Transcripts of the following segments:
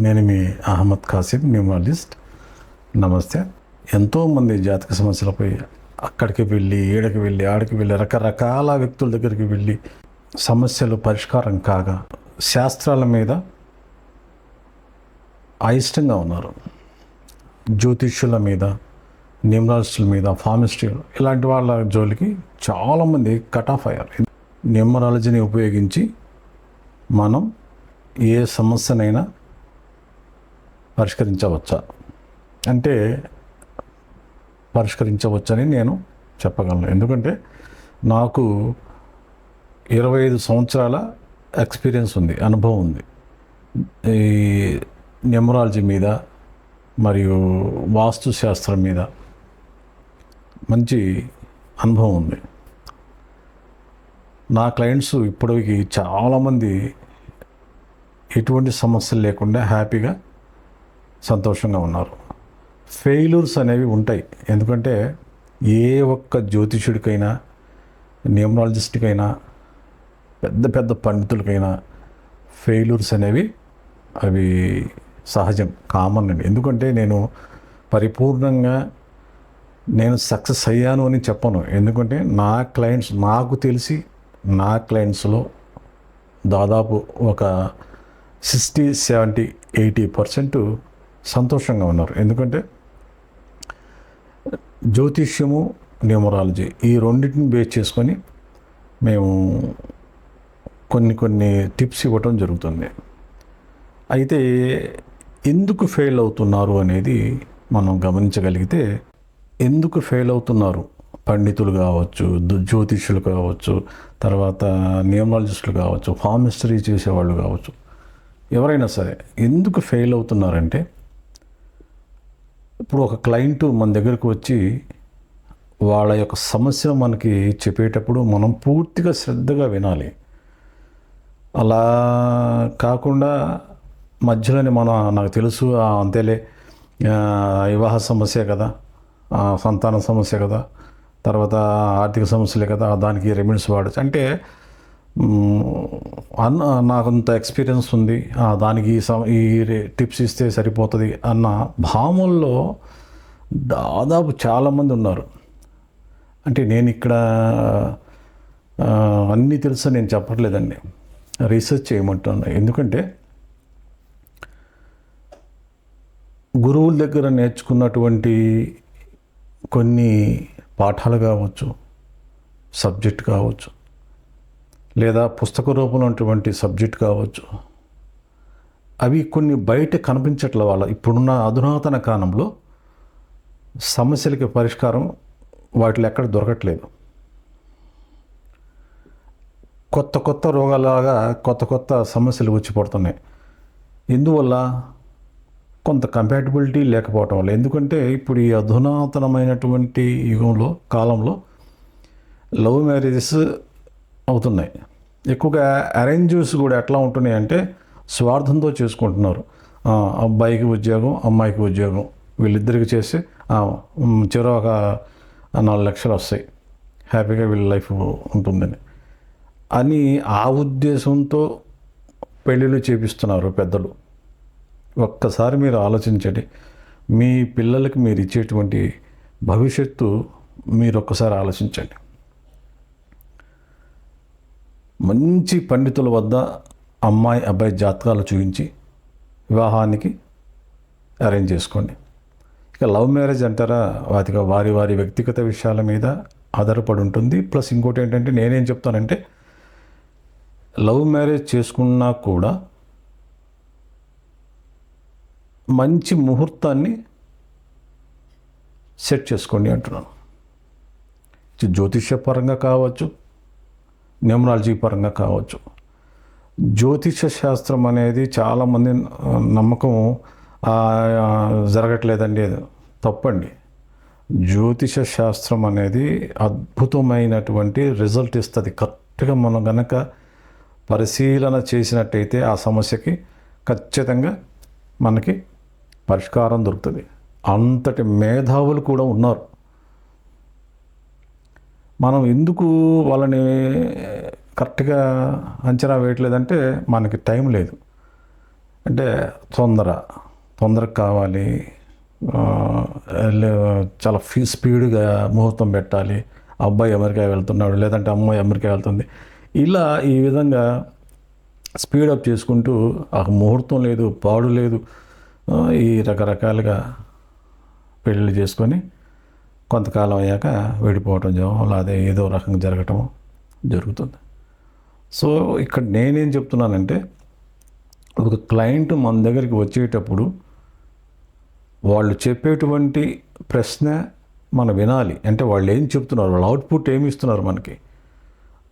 నేను మీ అహ్మద్ ఖాసిం న్యూమాలజిస్ట్ నమస్తే. ఎంతోమంది జాతక సమస్యలపై అక్కడికి వెళ్ళి ఈడకి వెళ్ళి ఆడికి వెళ్ళి రకరకాల వ్యక్తుల దగ్గరికి వెళ్ళి సమస్యలు పరిష్కారం కాగా శాస్త్రాల మీద అయిష్టంగా ఉన్నారు. జ్యోతిష్యుల మీద న్యూమరాలజిస్టుల మీద ఫార్మిస్టులు ఇలాంటి వాళ్ళ జోలికి చాలామంది కట్ ఆఫ్ అయ్యారు. న్యూమరాలజీని ఉపయోగించి మనం ఏ సమస్యనైనా పరిష్కరించవచ్చా? అంటే పరిష్కరించవచ్చని నేను చెప్పగలను. ఎందుకంటే నాకు ఇరవై ఐదు సంవత్సరాల ఎక్స్పీరియన్స్ ఉంది అనుభవం ఉంది. ఈ న్యూమరాలజీ మీద మరియు వాస్తు శాస్త్రం మీద మంచి అనుభవం ఉంది. నా క్లయింట్స్ ఇప్పటికి చాలామంది ఎటువంటి సమస్యలు లేకుండా హ్యాపీగా సంతోషంగా ఉన్నారు. ఫెయిల్యూర్స్ అనేవి ఉంటాయి. ఎందుకంటే ఏ ఒక్క జ్యోతిషుడికైనా న్యూమరాలజిస్ట్కైనా పెద్ద పెద్ద పండితులకైనా ఫెయిల్యూర్స్ అనేవి అవి సహజం కామన్ అండి. ఎందుకంటే నేను పరిపూర్ణంగా నేను సక్సెస్ అయ్యాను అని చెప్పను. ఎందుకంటే నా క్లయింట్స్ నాకు తెలిసి నా క్లయింట్స్లో దాదాపు ఒక సిక్స్టీ సెవెంటీ ఎయిటీ పర్సెంట్ సంతోషంగా ఉన్నారు. ఎందుకంటే జ్యోతిష్యము న్యూమరాలజీ ఈ రెండింటిని బేస్ చేసుకొని మేము కొన్ని కొన్ని టిప్స్ ఇవ్వటం జరుగుతుంది. అయితే ఎందుకు ఫెయిల్ అవుతున్నారు అనేది మనం గమనించగలిగితే ఎందుకు ఫెయిల్ అవుతున్నారు? పండితులు కావచ్చు జ్యోతిష్యులు కావచ్చు తర్వాత న్యూమరాలజిస్టులు కావచ్చు ఫార్మిస్టరీ చేసేవాళ్ళు కావచ్చు. ఎవరైనా సరే ఎందుకు ఫెయిల్ అవుతున్నారంటే ఇప్పుడు ఒక క్లయింట్ మన దగ్గరకు వచ్చి వాళ్ళ యొక్క సమస్య మనకి చెప్పేటప్పుడు మనం పూర్తిగా శ్రద్ధగా వినాలి. అలా కాకుండా మధ్యలోనే మనం నాకు తెలుసు అంతేలే వివాహ సమస్య కదా సంతాన సమస్య కదా తర్వాత ఆర్థిక సమస్యలే కదా దానికి రెమెడీస్ వాడచ్చు. అంటే అన్న నాకు అంత ఎక్స్పీరియన్స్ ఉంది. దానికి ఈ సమ- ఈ టిప్స్ ఇస్తే సరిపోతుంది అన్న భావనలో దాదాపు చాలామంది ఉన్నారు. అంటే నేను ఇక్కడ అన్నీ తెలుసు నేను చెప్పట్లేదండి. రీసెర్చ్ చేయమంటున్నాను ఎందుకంటే గురువుల దగ్గర నేర్చుకున్నటువంటి కొన్ని పాఠాలు కావచ్చు సబ్జెక్ట్ కావచ్చు లేదా పుస్తక రూపంలో ఉన్నటువంటి సబ్జెక్ట్ కావచ్చు. అవి కొన్ని బయట కనిపించట్ల వాళ్ళ ఇప్పుడున్న అధునాతన కాలంలో సమస్యలకి పరిష్కారం వాటిలో ఎక్కడ దొరకట్లేదు. కొత్త కొత్త రోగాలాగా కొత్త కొత్త సమస్యలు వచ్చి పడుతున్నాయి. ఎందువల్ల? కొంత కంపాటబిలిటీ లేకపోవటం వల్ల. ఎందుకంటే ఇప్పుడు ఈ అధునాతనమైనటువంటి యుగంలో కాలంలో లవ్ మ్యారేజెస్ అవుతున్నాయి. ఎక్కువగా అరేంజెస్ కూడా ఎట్లా ఉంటున్నాయి అంటే స్వార్థంతో చేసుకుంటున్నారు. అబ్బాయికి ఉద్యోగం అమ్మాయికి ఉద్యోగం వీళ్ళిద్దరికి చేసి చివర ఒక నాలుగు లక్షలు వస్తాయి. హ్యాపీగా వీళ్ళ లైఫ్ ఉంటుందని. అని ఆ ఉద్దేశంతో పెళ్ళిళ్ళు చేపిస్తున్నారు పెద్దలు. ఒక్కసారి మీరు ఆలోచించండి మీ పిల్లలకి మీరు ఇచ్చేటువంటి భవిష్యత్తు మీరు ఒక్కసారి ఆలోచించండి. మంచి పండితుల వద్ద అమ్మాయి అబ్బాయి జాతకాలు చూపించి వివాహానికి అరేంజ్ చేసుకోండి. ఇక లవ్ మ్యారేజ్ అంటారా? వాటిగా వారి వారి వ్యక్తిగత విషయాల మీద ఆధారపడి ఉంటుంది. ప్లస్ ఇంకోటి ఏంటంటే నేనేం చెప్తానంటే లవ్ మ్యారేజ్ చేసుకున్నా కూడా మంచి ముహూర్తాన్ని సెట్ చేసుకోండి అంటున్నాను. జ్యోతిష్యపరంగా కావచ్చు న్యూమరాలజీ పరంగా కావచ్చు. జ్యోతిష శాస్త్రం అనేది చాలామంది నమ్మకం జరగట్లేదండి అది. తప్పండి. జ్యోతిష శాస్త్రం అనేది అద్భుతమైనటువంటి రిజల్ట్ ఇస్తుంది. కరెక్ట్గా మనం గనక పరిశీలన చేసినట్టయితే ఆ సమస్యకి ఖచ్చితంగా మనకి పరిష్కారం దొరుకుతుంది. అంతటి మేధావులు కూడా ఉన్నారు. మనం ఎందుకు వాళ్ళని కరెక్ట్గా అంచనా వేయట్లేదంటే మనకి టైం లేదు. అంటే తొందర తొందరగా కావాలి. లే- చాలా ఫీ స్పీడ్గా ముహూర్తం పెట్టాలి. అబ్బాయి అమెరికా వెళ్తున్నాడు లేదంటే అమ్మాయి అమెరికా వెళ్తుంది. ఇలా ఈ విధంగా స్పీడప్ చేసుకుంటూ ఆ ముహూర్తం లేదు పాడు లేదు ఈ రకరకాలుగా పెళ్ళిళ్ళు చేసుకొని కొంతకాలం అయ్యాక విడిపోవటం జవం అదే ఏదో రకంగా జరగటం జరుగుతుంది. సో ఇక్కడ నేనేం చెప్తున్నానంటే ఒక క్లయింట్ మన దగ్గరికి వచ్చేటప్పుడు వాళ్ళు చెప్పేటువంటి ప్రశ్న మనం వినాలి. అంటే వాళ్ళు ఏం చెప్తున్నారు? వాళ్ళ అవుట్పుట్ ఏమి ఇస్తున్నారు మనకి?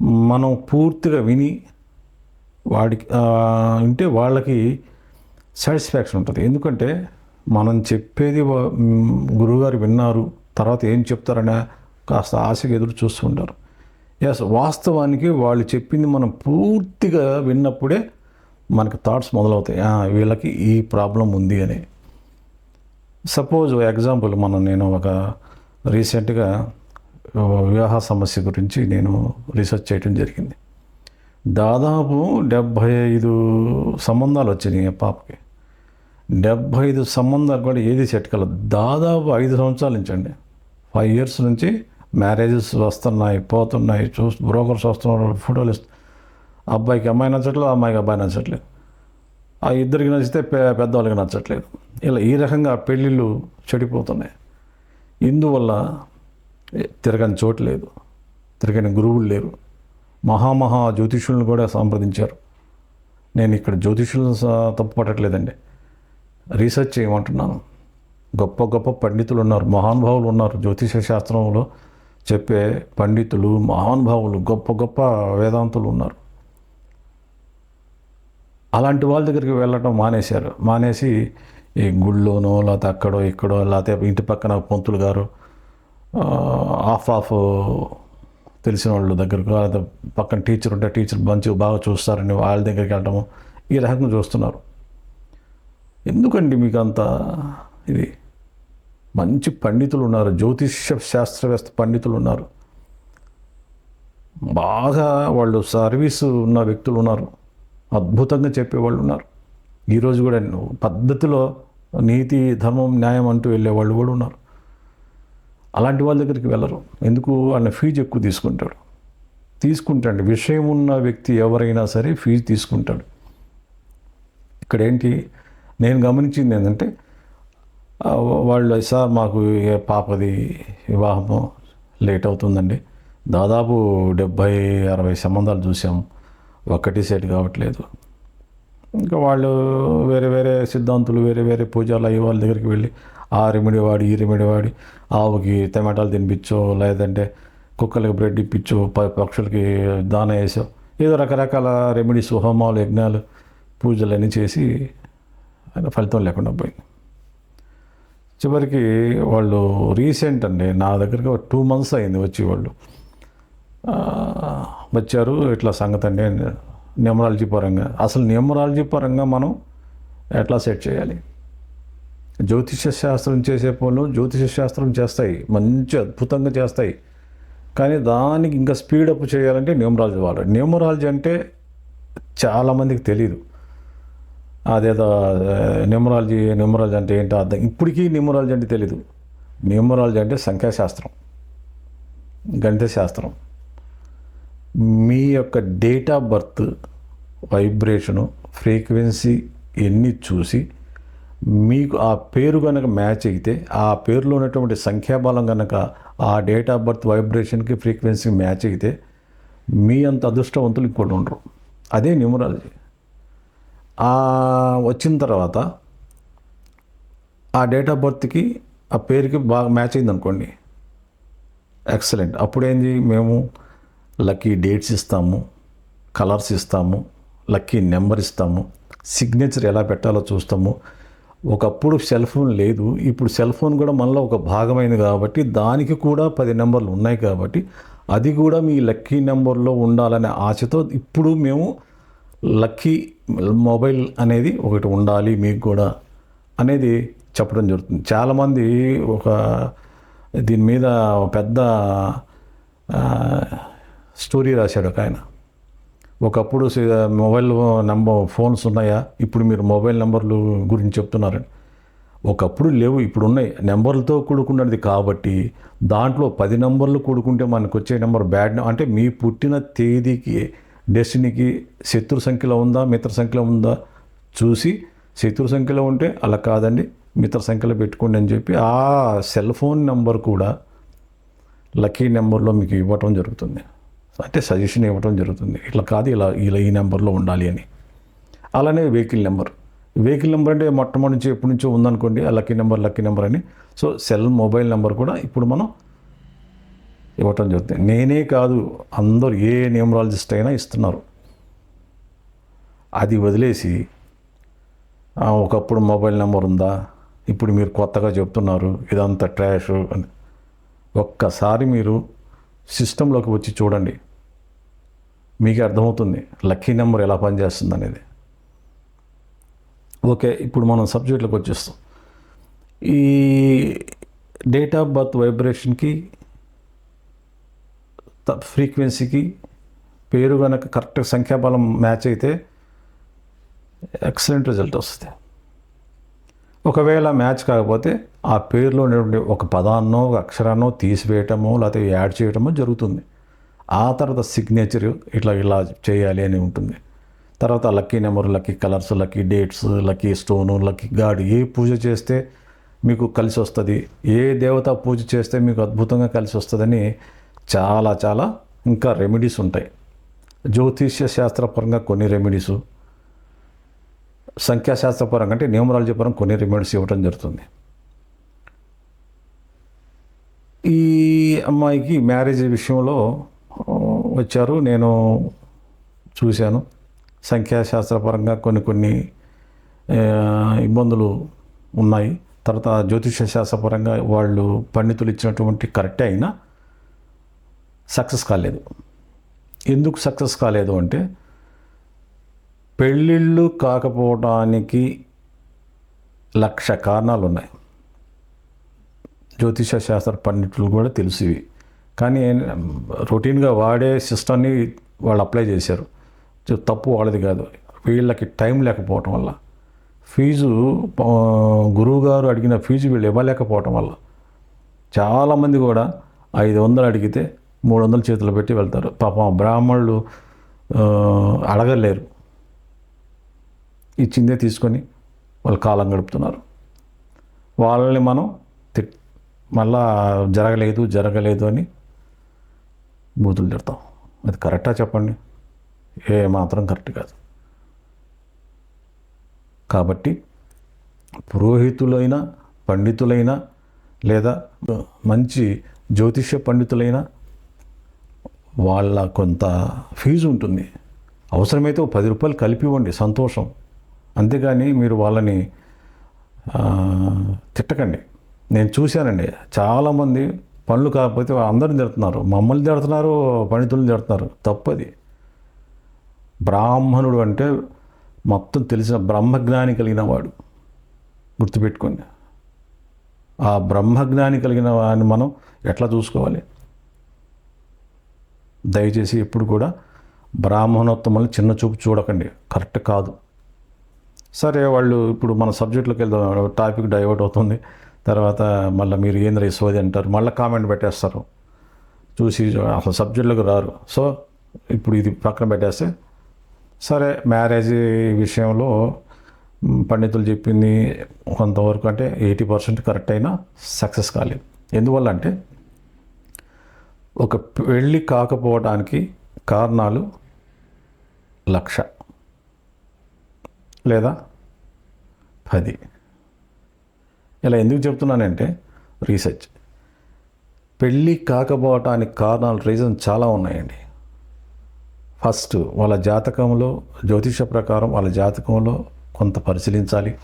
మనం పూర్తిగా విని వాడికి అంటే ఉంటే వాళ్ళకి సాటిస్ఫాక్షన్ ఉంటుంది. ఎందుకంటే మనం చెప్పేది గురువుగారు విన్నారు. తర్వాత ఏం చెప్తారనే కాస్త ఆశగా ఎదురు చూస్తుంటారు ఎస్ వాస్తవానికి వాళ్ళు చెప్పింది మనం పూర్తిగా విన్నప్పుడే మనకి థాట్స్ మొదలవుతాయి. వీళ్ళకి ఈ ప్రాబ్లం ఉంది అని. సపోజ్ ఎగ్జాంపుల్ మనం నేను ఒక రీసెంట్గా వివాహ సమస్య గురించి నేను రీసెర్చ్ చేయడం జరిగింది. దాదాపు డెబ్భై ఐదు సంబంధాలు వచ్చినాయి పాపకి. డెబ్భై ఐదు సంబంధాలు కూడా ఏది సెట్ కలదు. దాదాపు ఐదు సంవత్సరాల నుంచి అండి. ఫైవ్ ఇయర్స్ నుంచి మ్యారేజెస్ వస్తున్నాయి పోతున్నాయి చూ బ్రోకర్స్ వస్తున్నారు ఫోటోలు ఇస్తు అబ్బాయికి అమ్మాయి నచ్చట్లేదు అమ్మాయికి అబ్బాయి నచ్చట్లేదు. ఆ ఇద్దరికి నచ్చితే పె- పెద్దవాళ్ళకి నచ్చట్లేదు. ఇలా ఈ రకంగా పెళ్ళిళ్ళు చెడిపోతున్నాయి. ఇందువల్ల తిరగని చోటు లేదు తిరగని గురువులు లేరు. మహామహా జ్యోతిష్యులను కూడా సంప్రదించారు. నేను ఇక్కడ జ్యోతిష్యులను తప్పు పట్టట్లేదండి రీసెర్చ్ చేయమంటున్నాను. గొప్ప గొప్ప పండితులు ఉన్నారు. మహానుభావులు ఉన్నారు. జ్యోతిష శాస్త్రంలో చెప్పే పండితులు మహానుభావులు గొప్ప గొప్ప వేదాంతులు ఉన్నారు. అలాంటి వాళ్ళ దగ్గరికి వెళ్ళటం మానేశారు. మానేసి ఈ గుళ్ళోనో లేకపోతే అక్కడో ఇక్కడో లేకపోతే ఇంటి పక్కన పంతులు గారు ఆఫ్ ఆఫ్ తెలిసిన వాళ్ళ దగ్గరకు లేకపోతే పక్కన టీచర్ ఉంటే టీచర్ మంచి బాగా చూస్తారని వాళ్ళ దగ్గరికి వెళ్ళటము ఈ రకంగా చూస్తున్నారు. ఎందుకండి మీకు అంత ఇది? మంచి పండితులు ఉన్నారు జ్యోతిష్య శాస్త్రవేత్త పండితులు ఉన్నారు బాగా వాళ్ళు సర్వీస్ ఉన్న వ్యక్తులు ఉన్నారు అద్భుతంగా చెప్పేవాళ్ళు ఉన్నారు ఈరోజు కూడా పద్ధతిలో నీతి ధర్మం న్యాయం అంటూ వెళ్ళేవాళ్ళు కూడా ఉన్నారు. అలాంటి వాళ్ళ దగ్గరికి వెళ్ళరు. ఎందుకు? ఆయన ఫీజు ఎక్కువ తీసుకుంటాడు. తీసుకుంటాడు. విషయం ఉన్న వ్యక్తి ఎవరైనా సరే ఫీజు తీసుకుంటాడు. ఇక్కడ ఏంటి నేను గమనించింది ఏంటంటే వాళ్ళు సార్ మాకు పాపది వివాహము లేట్ అవుతుందండి. దాదాపు డెబ్భై అరవై సంబంధాలు చూసాం. ఒక్కటి సెట్ కావట్లేదు. ఇంకా వాళ్ళు వేరే వేరే సిద్ధాంతులు వేరే వేరే పూజలు అయ్యి వాళ్ళ దగ్గరికి వెళ్ళి ఆ రెమెడీ వాడి ఈ రెమెడీ వాడి ఆవుకి టమాటాలు తినిపించో లేదంటే కుక్కలకి బ్రెడ్ ఇప్పించో పక్షులకి దాన వేసో ఏదో రకరకాల రెమెడీస్ హోమాలు యజ్ఞాలు పూజలు అన్నీ చేసి ఆయన ఫలితం లేకుండా పోయింది. చివరికి వాళ్ళు రీసెంట్ అండి నా దగ్గరికి టూ మంత్స్ అయింది వచ్చి వాళ్ళు వచ్చారు ఇట్లా సంగతి అండి న్యూమరాలజీ పరంగా. అసలు న్యూమరాలజీ పరంగా మనం ఎట్లా సెట్ చేయాలి? జ్యోతిష శాస్త్రం చేసే పనులు జ్యోతిష శాస్త్రం చేస్తాయి మంచి అద్భుతంగా చేస్తాయి. కానీ దానికి ఇంకా స్పీడప్ చేయాలంటే న్యూమరాలజీ వాళ్ళు న్యూమరాలజీ అంటే చాలామందికి తెలియదు అదేదో న్యూమరాలజీ న్యూమరాలజీ అంటే ఏంటో అర్థం. ఇప్పటికీ న్యూమరాలజీ అంటే తెలీదు. న్యూమరాలజీ అంటే సంఖ్యాశాస్త్రం. గణిత శాస్త్రం మీ యొక్క date of birth vibration frequency ఎన్ని చూసి మీకు ఆ పేరు కనుక మ్యాచ్ అయితే ఆ పేరులో ఉన్నటువంటి సంఖ్యాబలం కనుక ఆ డేట్ ఆఫ్ బర్త్ వైబ్రేషన్కి ఫ్రీక్వెన్సీకి మ్యాచ్ అయితే మీ అంత అదృష్టవంతులు ఇంకోటి ఉండరు. అదే న్యూమరాలజీ. వచ్చిన తర్వాత ఆ డేట్ ఆఫ్ బర్త్కి ఆ పేరుకి బాగా మ్యాచ్ అయింది అనుకోండి. ఎక్సలెంట్ అప్పుడేంది మేము లక్కీ డేట్స్ ఇస్తాము కలర్స్ ఇస్తాము లక్కీ నెంబర్ ఇస్తాము సిగ్నేచర్ ఎలా పెట్టాలో చూస్తాము. ఒకప్పుడు సెల్ ఫోన్ లేదు. ఇప్పుడు సెల్ ఫోన్ కూడా మనలో ఒక భాగమైంది కాబట్టి దానికి కూడా పది నెంబర్లు ఉన్నాయి కాబట్టి అది కూడా మీ లక్కీ నెంబర్లో ఉండాలనే ఆశతో ఇప్పుడు మేము లక్కీ మొబైల్ అనేది ఒకటి ఉండాలి మీకు కూడా అనేది చెప్పడం జరుగుతుంది. చాలామంది ఒక దీని మీద ఒక పెద్ద స్టోరీ రాశాడు ఒక ఆయన. ఒకప్పుడు మొబైల్ నెంబర్ ఫోన్స్ ఉన్నాయా? ఇప్పుడు మీరు మొబైల్ నెంబర్లు గురించి చెప్తున్నారండి. ఒకప్పుడు లేవు ఇప్పుడు ఉన్నాయి. నెంబర్లతో కూడుకున్నది కాబట్టి దాంట్లో పది నెంబర్లు కూడుకుంటే మనకు వచ్చే నెంబర్ బ్యాడ్ అంటే మీ పుట్టిన తేదీకి డెస్టినీకి శత్రు సంఖ్యలో ఉందా మిత్ర సంఖ్యలో ఉందా చూసి శత్రు సంఖ్యలో ఉంటే అలా కాదండి మిత్ర సంఖ్యలో పెట్టుకోండి అని చెప్పి ఆ సెల్ ఫోన్ నెంబర్ కూడా లక్కీ నెంబర్లో మీకు ఇవ్వటం జరుగుతుంది. అంటే సజెషన్ ఇవ్వటం జరుగుతుంది. ఇట్లా కాదు ఇలా ఇలా ఈ నెంబర్లో ఉండాలి అని. అలానే వెహికల్ నెంబర్. వెహికల్ నెంబర్ అంటే మొట్టమొదటి నుంచి ఎప్పటి నుంచో ఉందనుకోండి ఆ లక్కీ నెంబర్ లక్కీ నెంబర్ అని. సో సెల్ మొబైల్ నెంబర్ కూడా ఇప్పుడు మనం ఇవ్వటం జరుగుతుంది. నేనే కాదు అందరూ ఏ న్యూమరాలజిస్ట్ అయినా ఇస్తున్నారు. అది వదిలేసి ఒకప్పుడు మొబైల్ నెంబర్ ఉందా? ఇప్పుడు మీరు కొత్తగా చెప్తున్నారు ఇదంతా ట్రాష్ అని. ఒక్కసారి మీరు సిస్టంలోకి వచ్చి చూడండి. మీకు అర్థమవుతుంది లక్కీ నెంబర్ ఎలా పనిచేస్తుంది అనేది ఓకే ఇప్పుడు మనం సబ్జెక్ట్లోకి వచ్చేస్తాం. ఈ డేట్ ఆఫ్ బర్త్ వైబ్రేషన్కి ఫ్రీక్వెన్సీకి పేరు కనుక కరెక్ట్ సంఖ్యాబలం మ్యాచ్ అయితే ఎక్సలెంట్ రిజల్ట్ వస్తుంది. ఒకవేళ మ్యాచ్ కాకపోతే ఆ పేరులో ఉన్నటువంటి ఒక పదాన్నో ఒక అక్షరాన్నో తీసివేయటమో లేకపోతే యాడ్ చేయటమో జరుగుతుంది. ఆ తర్వాత సిగ్నేచర్ ఇట్లా ఇలా చేయాలి అని ఉంటుంది. తర్వాత lucky number lucky colours lucky dates lucky stone lucky god ఏ పూజ చేస్తే మీకు కలిసి వస్తుంది. ఏ దేవత పూజ చేస్తే మీకు అద్భుతంగా కలిసి వస్తుందని చాలా చాలా ఇంకా రెమెడీస్ ఉంటాయి. జ్యోతిష్య శాస్త్రపరంగా కొన్ని రెమెడీస్ సంఖ్యాశాస్త్రపరంగా అంటే న్యూమరాలజీ పరంగా కొన్ని రెమెడీస్ ఇవ్వడం జరుగుతుంది. ఈ అమ్మాయికి మ్యారేజ్ విషయంలో వచ్చారు. నేను చూశాను. సంఖ్యాశాస్త్రపరంగా కొన్ని కొన్ని ఇబ్బందులు ఉన్నాయి. తర్వాత జ్యోతిష శాస్త్రపరంగా వాళ్ళు పండితులు ఇచ్చినటువంటి కరెక్టే అయినా సక్సెస్ కాలేదు. ఎందుకు సక్సెస్ కాలేదు అంటే పెళ్ళిళ్ళు కాకపోవడానికి లక్ష కారణాలు ఉన్నాయి జ్యోతిష శాస్త్ర పండితులు కూడా తెలిసివి. కానీ రొటీన్గా వాడే సిస్టమ్ని వాళ్ళు అప్లై చేశారు. తప్పు వాళ్ళది కాదు. వీళ్ళకి టైం లేకపోవటం వల్ల ఫీజు గురువుగారు అడిగిన ఫీజు వీళ్ళు ఇవ్వలేకపోవటం వల్ల చాలామంది కూడా ఐదు వందలు అడిగితే మూడు వందలు చేతులు పెట్టి వెళ్తారు. పాపం బ్రాహ్మణులు అడగలేరు. ఇచ్చిందే తీసుకొని వాళ్ళు కాలం గడుపుతున్నారు. వాళ్ళని మనం తిట్ మళ్ళా జరగలేదు జరగలేదు అని బూతులు తిడతాం. అది కరెక్టా చెప్పండి? ఏ మాత్రం కరెక్ట్ కాదు. కాబట్టి పురోహితులైన పండితులైన లేదా మంచి జ్యోతిష్య పండితులైన వాళ్ళ కొంత ఫీజు ఉంటుంది. అవసరమైతే పది రూపాయలు కలిపి ఇవ్వండి సంతోషం. అంతేగాని మీరు వాళ్ళని తిట్టకండి. నేను చూశానండి. చాలామంది పనులు కాకపోతే అందరిని తిడుతున్నారు. మమ్మల్ని తిడుతున్నారు పండితులను తిడుతున్నారు. తప్పది. బ్రాహ్మణుడు అంటే మొత్తం తెలిసిన బ్రహ్మజ్ఞాని కలిగిన వాడు. గుర్తుపెట్టుకోండి. ఆ బ్రహ్మజ్ఞాని కలిగిన వాడిని మనం ఎట్లా చూసుకోవాలి? దయచేసి ఎప్పుడు కూడా బ్రాహ్మణోత్తములు చిన్న చూపు చూడకండి. కరెక్ట్ కాదు. సరే వాళ్ళు ఇప్పుడు మన సబ్జెక్టులోకి వెళ్దాం. టాపిక్ డైవర్ట్ అవుతుంది. తర్వాత మళ్ళీ మీరు ఏంద్ర సోది అంటారు. మళ్ళీ కామెంట్ పెట్టేస్తారు. చూసి అసలు సబ్జెక్టులకు రారు. సో ఇప్పుడు ఇది పక్కన పెట్టేస్తే సరే మ్యారేజ్ విషయంలో పండితులు చెప్పింది కొంతవరకు అంటే ఎయిటీ పర్సెంట్ కరెక్ట్ అయినా సక్సెస్ కాలేదు. ఎందువల్ల అంటే ఒక పెళ్ళి కాకపోవడానికి కారణాలు లక్ష లేదా పది. ఇలా ఎందుకు చెప్తున్నానంటే రీసెర్చ్. పెళ్ళి కాకపోవటానికి కారణాలు రీజన్ చాలా ఉన్నాయండి. ఫస్ట్ వాళ్ళ జాతకంలో జ్యోతిష ప్రకారం వాళ్ళ జాతకంలో కొంత పరిశీలించాలి.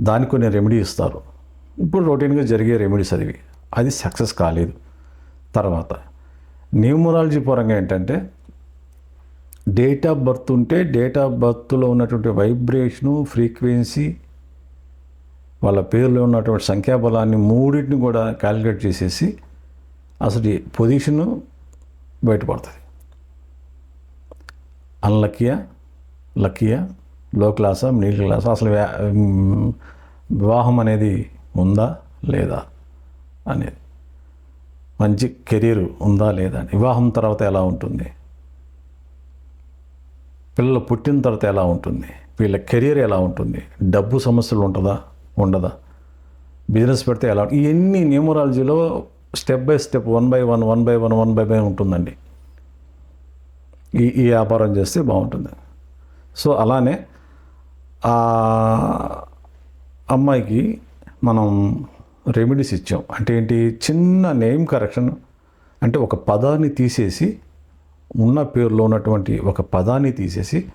దానికి కొన్ని రెమెడీ ఇస్తారు. ఇప్పుడు రొటీన్గా జరిగే రెమెడీస్ అదివి. అది సక్సెస్ కాలేదు. తర్వాత న్యూమరాలజీ పరంగా ఏంటంటే డేట్ ఆఫ్ బర్త్ ఉంటే డేట్ ఆఫ్ బర్త్లో ఉన్నటువంటి వైబ్రేషను ఫ్రీక్వెన్సీ వాళ్ళ పేరులో ఉన్నటువంటి సంఖ్యాబలాన్ని మూడింటిని కూడా క్యాలిక్యులేట్ చేసేసి అసలు పొజిషను బయటపడుతుంది. అన్లక్కీయా లక్కీయా లో క్లాసా మిడిల్ క్లాసా అసలు వివాహం అనేది ఉందా లేదా అనేది. మంచి కెరీర్ ఉందా లేదా? అని వివాహం తర్వాత ఎలా ఉంటుంది? పిల్లలు పుట్టిన తర్వాత ఎలా ఉంటుంది? వీళ్ళ కెరీర్ ఎలా ఉంటుంది? డబ్బు సమస్యలు ఉంటుందా? ఉండదా? బిజినెస్ పెడితే ఎలా ఇవన్నీ న్యూమరాలజీలో step by step one by one one by one one by one ఉంటుందండి. ఈ ఈ వ్యాపారం చేస్తే బాగుంటుంది. సో అలానే ఆ అమ్మాయికి మనం రెమెడీస్ ఇచ్చాం. అంటే ఏంటి? చిన్న నేమ్ కరెక్షన్ అంటే ఒక పదాన్ని తీసేసి ఉన్న పేరులో ఉన్నటువంటి ఒక పదాన్ని తీసేసి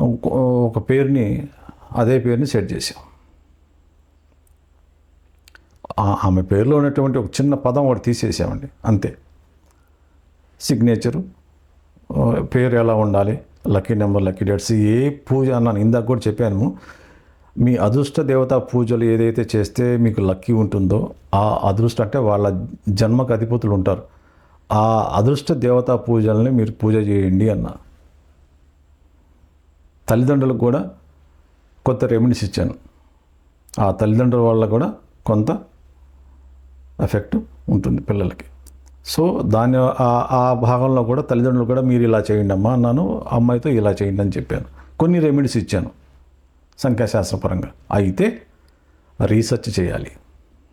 ఒక- పేరుని అదే పేరుని సెట్ చేసాం. ఆమె పేరులో ఉన్నటువంటి ఒక చిన్న పదం ఒకటి తీసేసామండి. అంతే. సిగ్నేచరు పేరు ఎలా ఉండాలి? లక్కీ నెంబర్ లక్కీ డేట్స్ ఏ పూజ అన్నాను ఇందాక కూడా చెప్పాను. మీ అదృష్ట దేవత పూజలు ఏదైతే చేస్తే మీకు లక్కీ ఉంటుందో ఆ అదృష్ట అంటే వాళ్ళ జన్మకు అధిపతులు ఉంటారు. ఆ అదృష్ట దేవతా పూజల్ని మీరు పూజ చేయండి అన్న. తల్లిదండ్రులకు కూడా కొత్త రెమెడీస్ ఇచ్చాను. ఆ తల్లిదండ్రుల వల్ల కూడా కొంత ఎఫెక్ట్ ఉంటుంది పిల్లలకి. సో దాని ఆ- ఆ భాగంలో కూడా తల్లిదండ్రులు కూడా మీరు ఇలా చేయండి అమ్మా అన్నాను అమ్మాయితో ఇలా చేయండి అని చెప్పాను. కొన్ని రెమెడీస్ ఇచ్చాను. సంఖ్యాశాస్త్రపరంగా. అయితే రీసెర్చ్ చేయాలి.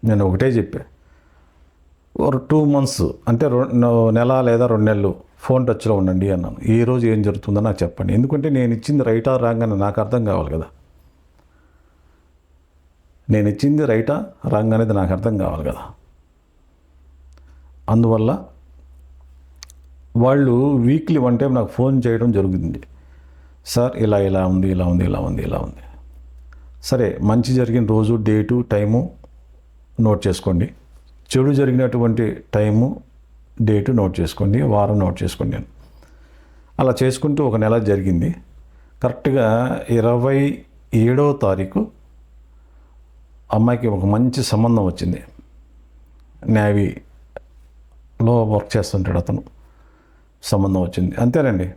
నేను ఒకటే చెప్పా. ఒక టూ మంత్స్ అంటే రెండు నెల లేదా రెండు నెలలు ఫోన్ టచ్లో ఉండండి అన్నాను. ఏ రోజు ఏం జరుగుతుందో నాకు చెప్పండి. ఎందుకంటే నేను ఇచ్చింది రైటా రాంగ్ అని నాకు అర్థం కావాలి కదా. నేను ఇచ్చింది రైటా రాంగ్ అనేది నాకు అర్థం కావాలి కదా. అందువల్ల వాళ్ళు వీక్లీ వన్ టైం నాకు ఫోన్ చేయడం జరుగుతుంది సార్ ఇలా ఇలా ఉంది ఇలా ఉంది ఇలా ఉంది ఇలా ఉంది. సరే మంచి జరిగిన రోజు డేటు టైము నోట్ చేసుకోండి. చెడు జరిగినటువంటి టైము డేటు నోట్ చేసుకోండి. వారం నోట్ చేసుకోండి నేను అలా చేసుకుంటూ ఒక నెల జరిగింది. కరెక్ట్గా ఇరవై ఏడవ తారీఖు అమ్మాయికి ఒక మంచి సంబంధం వచ్చింది. నేవీలో వర్క్ చేస్తుంటాడు అతను. సంబంధం వచ్చింది. అంతేనండి.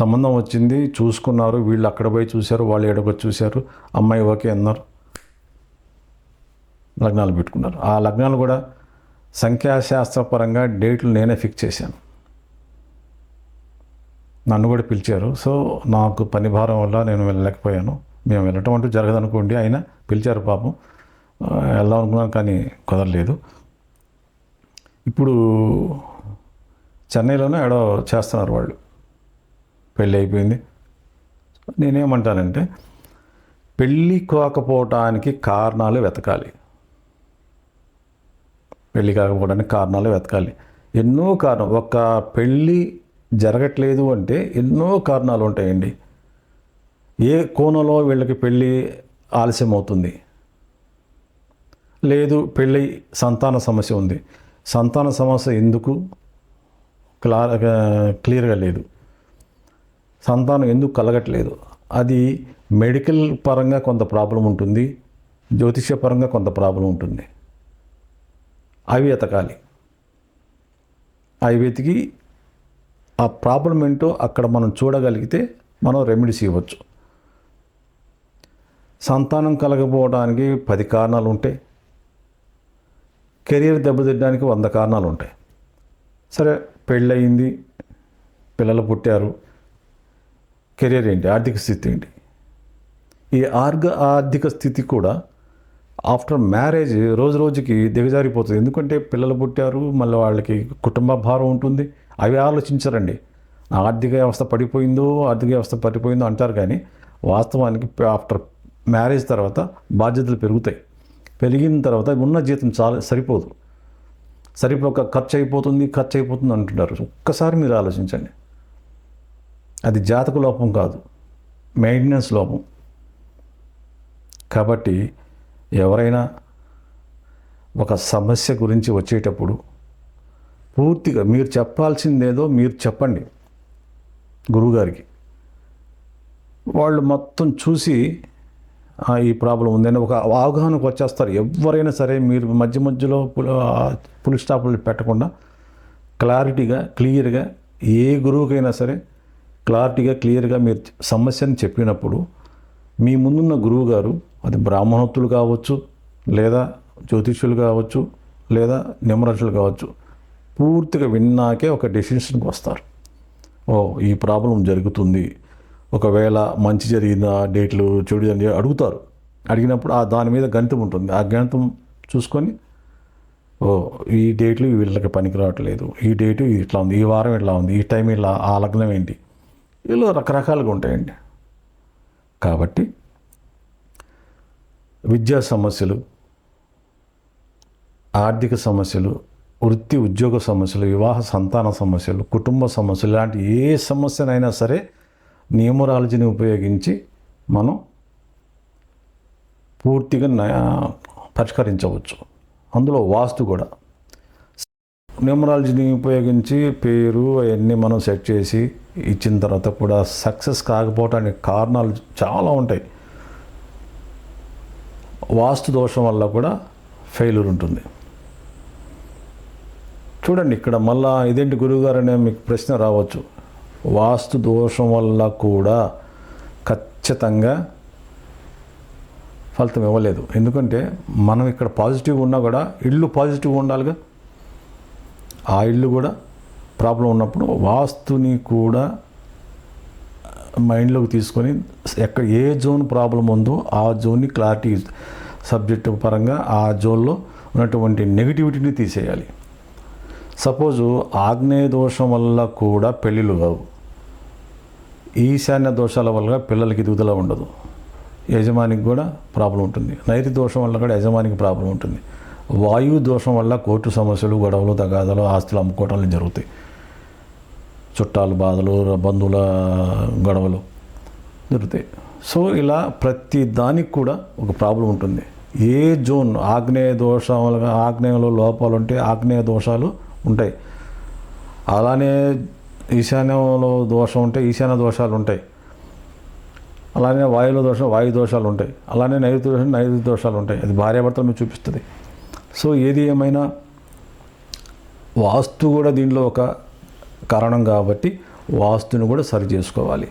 సంబంధం వచ్చింది చూసుకున్నారు వీళ్ళు అక్కడ పోయి చూశారు వాళ్ళు ఎడకొచ్చి చూశారు అమ్మాయి ఓకే అన్నారు. లగ్నాలు పెట్టుకున్నారు. ఆ లగ్నాలు కూడా సంఖ్యాశాస్త్రపరంగా డేట్లు నేనే ఫిక్స్ చేశాను. నన్ను కూడా పిలిచారు. సో నాకు పని భారం వల్ల నేను వెళ్ళలేకపోయాను. మేము వెళ్ళటం అంటూ జరగదనుకోండి అయినా పిలిచారు పాపం. వెళ్దాం అనుకున్నాను కానీ కుదరలేదు. ఇప్పుడు చెన్నైలోనే ఏడో చేస్తున్నారు వాళ్ళు. పెళ్ళి అయిపోయింది నేనేమంటానంటే పెళ్ళి కాకపోవటానికి కారణాలు వెతకాలి. పెళ్ళి కాకపోవడానికి కారణాలు వెతకాలి. ఎన్నో కారణం ఒక పెళ్ళి జరగట్లేదు అంటే ఎన్నో కారణాలు ఉంటాయండి. ఏ కోణంలో వీళ్ళకి పెళ్ళి ఆలస్యం అవుతుంది లేదు పెళ్ళి సంతాన సమస్య ఉంది. సంతాన సమస్య ఎందుకు? క్లా క్లియర్గా లేదు. సంతానం ఎందుకు కలగట్లేదు? అది మెడికల్ పరంగా కొంత ప్రాబ్లం ఉంటుంది జ్యోతిష్య పరంగా కొంత ప్రాబ్లం ఉంటుంది. అవి ఎతకాలి అవి వెతికి ఆ ప్రాబ్లం ఏంటో అక్కడ మనం చూడగలిగితే మనం రెమెడీస్ ఇవ్వచ్చు. సంతానం కలగపోవడానికి పది కారణాలు ఉంటాయి. కెరియర్ దెబ్బతిట్టడానికి వంద కారణాలు ఉంటాయి. సరే పెళ్ళయింది పిల్లలు పుట్టారు కెరీర్ ఏంటి? ఆర్థిక స్థితి ఏంటి? ఈ ఆర్గ ఆర్థిక స్థితి కూడా ఆఫ్టర్ మ్యారేజ్ రోజు రోజుకి దిగజారిపోతుంది. ఎందుకంటే పిల్లలు పుట్టారు మళ్ళీ వాళ్ళకి కుటుంబ భారం ఉంటుంది. అవి ఆలోచించరండి. ఆర్థిక వ్యవస్థ పడిపోయిందో ఆర్థిక వ్యవస్థ పడిపోయిందో అంటారు కానీ వాస్తవానికి ఆఫ్టర్ మ్యారేజ్ తర్వాత బాధ్యతలు పెరుగుతాయి. పెరిగిన తర్వాత ఉన్న జీతం చాలా సరిపోదు. సరిపోక ఖర్చు అయిపోతుంది ఖర్చు అయిపోతుంది అంటున్నారు. ఒక్కసారి మీరు ఆలోచించండి. అది జాతక లోపం కాదు. మెయింటెనెన్స్ లోపం. కాబట్టి ఎవరైనా ఒక సమస్య గురించి వచ్చేటప్పుడు పూర్తిగా మీరు చెప్పాల్సిందేదో మీరు చెప్పండి గురువుగారికి. వాళ్ళు మొత్తం చూసి ఈ ప్రాబ్లం ఉందని ఒక అవగాహనకు వచ్చేస్తారు. ఎవరైనా సరే మీరు మధ్య మధ్యలో పులి పులి స్టాపులు పెట్టకుండా క్లారిటీగా క్లియర్గా ఏ గురువుకైనా సరే క్లారిటీగా క్లియర్గా మీరు సమస్యను చెప్పినప్పుడు మీ ముందున్న గురువు గారు అది బ్రాహ్మణోత్తులు కావచ్చు లేదా జ్యోతిష్యులు కావచ్చు లేదా నిమ్మరాజులు కావచ్చు పూర్తిగా విన్నాకే ఒక డెసిషన్కి వస్తారు. ఓ ఈ ప్రాబ్లం జరుగుతుంది. ఒకవేళ మంచి జరిగిందా డేట్లు చెడు జరిగిందా అడుగుతారు. అడిగినప్పుడు ఆ దాని మీద గణితం ఉంటుంది. ఆ గణితం చూసుకొని ఓ ఈ డేట్లు వీళ్ళకి పనికి రావట్లేదు ఈ డేటు ఇట్లా ఉంది. ఈ వారం ఇట్లా ఉంది. ఈ టైం ఇలా ఆ లగ్నం ఏంటి? ఇలా రకరకాలుగా ఉంటాయండి. కాబట్టి విద్యా సమస్యలు ఆర్థిక సమస్యలు వృత్తి ఉద్యోగ సమస్యలు వివాహ సంతాన సమస్యలు కుటుంబ సమస్యలు ఇలాంటి ఏ సమస్యనైనా సరే న్యూమరాలజీని ఉపయోగించి మనం పూర్తిగా పరిష్కరించవచ్చు. అందులో వాస్తు కూడా. న్యూమరాలజీని ఉపయోగించి పేరు అవన్నీ మనం సెట్ చేసి ఇచ్చిన తర్వాత కూడా సక్సెస్ కాకపోవటానికి కారణాలు చాలా ఉంటాయి. వాస్తు దోషం వల్ల కూడా ఫెయిల్యూర్ ఉంటుంది. చూడండి ఇక్కడ మళ్ళా ఇదేంటి గురువుగారు అనే మీకు ప్రశ్న రావచ్చు. వాస్తు దోషం వల్ల కూడా ఖచ్చితంగా ఫలితం ఇవ్వలేదు. ఎందుకంటే మనం ఇక్కడ పాజిటివ్ ఉన్నా కూడా ఇల్లు పాజిటివ్ ఉండాలిగా. ఆ ఇల్లు కూడా ప్రాబ్లం ఉన్నప్పుడు వాస్తుని కూడా మైండ్లోకి తీసుకొని ఎక్కడ ఏ జోన్ ప్రాబ్లం ఉందో ఆ జోన్ని క్లారిటీ సబ్జెక్ట్ పరంగా ఆ జోన్లో ఉన్నటువంటి నెగిటివిటీని తీసేయాలి. సపోజు ఆగ్నేయ దోషం వల్ల కూడా పెళ్ళిళ్ళు కావు ఈశాన్య దోషాల వల్ల పిల్లలకి ఎదుగుదల ఉండదు. యజమానికి కూడా ప్రాబ్లం ఉంటుంది. నైతి దోషం వల్ల కూడా యజమానికి ప్రాబ్లం ఉంటుంది. వాయువు దోషం వల్ల కోర్టు సమస్యలు గొడవలు తగాదాలు ఆస్తులు అమ్ముకోవటాలు జరుగుతాయి. చుట్టాలు బాధలు బంధువుల గొడవలు దొరుకుతాయి సో ఇలా ప్రతి దానికి కూడా ఒక ప్రాబ్లం ఉంటుంది. ఏ జోన్ ఆగ్నేయ దోషాలు ఆగ్నేయంలో లోపాలు ఉంటే ఆగ్నేయ దోషాలు ఉంటాయి. అలానే ఈశాన్యంలో దోషం ఉంటే ఈశాన్య దోషాలు ఉంటాయి. అలానే వాయువులో దోషం వాయు దోషాలు ఉంటాయి. అలానే నైరుతి దోషం నైరుతి దోషాలు ఉంటాయి. అది భార్యాభర్తలు మీకు చూపిస్తుంది. సో ఏది ఏమైనా వాస్తు కూడా దీనిలో ఒక కారణం కాబట్టి వాస్తుని కూడా సరి చేసుకోవాలి.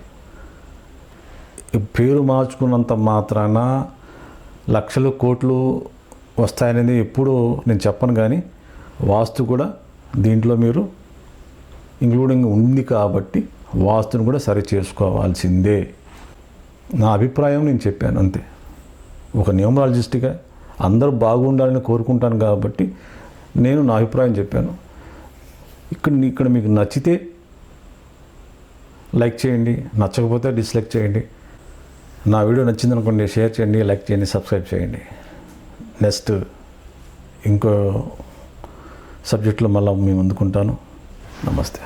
పేరు మార్చుకున్నంత మాత్రాన లక్షలు కోట్లు వస్తాయనేది ఎప్పుడు నేను చెప్పను కానీ వాస్తు కూడా దీంట్లో మీరు ఇంక్లూడింగ్ ఉంది కాబట్టి వాస్తుని కూడా సరి చేసుకోవాల్సిందే. నా అభిప్రాయం నేను చెప్పాను అంతే. ఒక న్యూమరాలజిస్ట్గా అందరూ బాగుండాలని కోరుకుంటాను కాబట్టి నేను నా అభిప్రాయం చెప్పాను. ఇక్కడ ఇక్కడ మీకు నచ్చితే లైక్ చేయండి నచ్చకపోతే డిస్లైక్ చేయండి. నా వీడియో నచ్చింది అనుకోండి షేర్ చేయండి లైక్ చేయండి సబ్స్క్రైబ్ చేయండి. నెక్స్ట్ ఇంకో సబ్జెక్ట్లో మళ్ళీ మేము అందుకుంటాను నమస్తే.